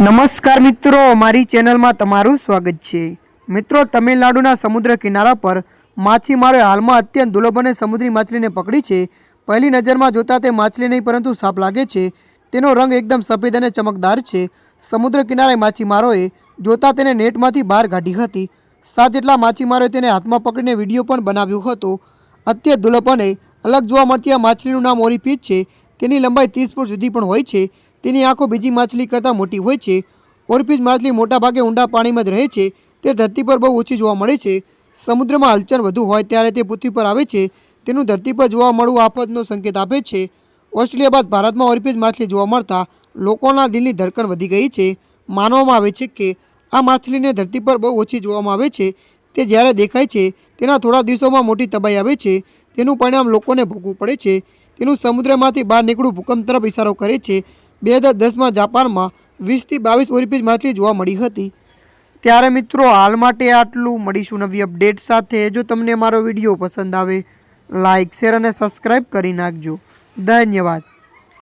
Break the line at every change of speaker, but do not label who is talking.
નમસ્કાર મિત્રો મારી ચેનલમાં તમારું સ્વાગત છે. મિત્રો, તમિલનાડુના સમુદ્ર કિનારા પર માછીમારોએ હાલમાં અત્યંત દુર્લભ અને સમુદ્રી માછલીને પકડી છે. પહેલી નજરમાં જોતાં તે માછલી નહીં, પરંતુ સાપ લાગે છે. તેનો રંગ એકદમ સફેદ અને ચમકદાર છે. સમુદ્ર કિનારે માછીમારોએ જોતાં તેને નેટમાંથી બહાર કાઢી હતી. સાત જેટલા માછીમારોએ તેને હાથમાં પકડીને વીડિયો પણ બનાવ્યો હતો. અત્યંત દુર્લભ અને અલગ જોવા મળતી આ માછલીનું નામ ઓરીપીચ છે. તેની લંબાઈ ત્રીસ ફૂટ સુધી પણ હોય છે. તેની આંખો બીજી માછલી કરતાં મોટી હોય છે. ઓરપીજ માછલી મોટાભાગે ઊંડા પાણીમાં જ રહે છે. તે ધરતી પર બહુ ઓછી જોવા મળે છે. સમુદ્રમાં હલચલ વધુ હોય ત્યારે તે પૃથ્વી પર આવે છે. તેનું ધરતી પર જોવા મળવું આફતનો સંકેત આપે છે. ઓસ્ટ્રેલિયા બાદ ભારતમાં ઓરપીજ માછલી જોવા મળતા લોકોના દિલની ધડકણ વધી ગઈ છે. માનવામાં આવે છે કે આ માછલીને ધરતી પર બહુ ઓછી જોવામાં આવે છે. તે જ્યારે દેખાય છે, તેના થોડા દિવસોમાં મોટી તબાહી આવે છે. તેનું પરિણામ લોકોને ભોગવું પડે છે. તેનું સમુદ્રમાંથી બહાર નીકળવું ભૂકંપ તરફ ઇશારો કરે છે. બે હજાર દસમાં જાપાનમાં વીસથી બાવીસ ઓરિપીજ માછલી જોવા મળી હતી. ત્યારે મિત્રો, હાલ માટે આટલું. મળીશું નવી અપડેટ સાથે. જો તમને મારો વીડિયો પસંદ આવે લાઇક શેર અને સબસ્ક્રાઈબ કરી નાખજો. ધન્યવાદ.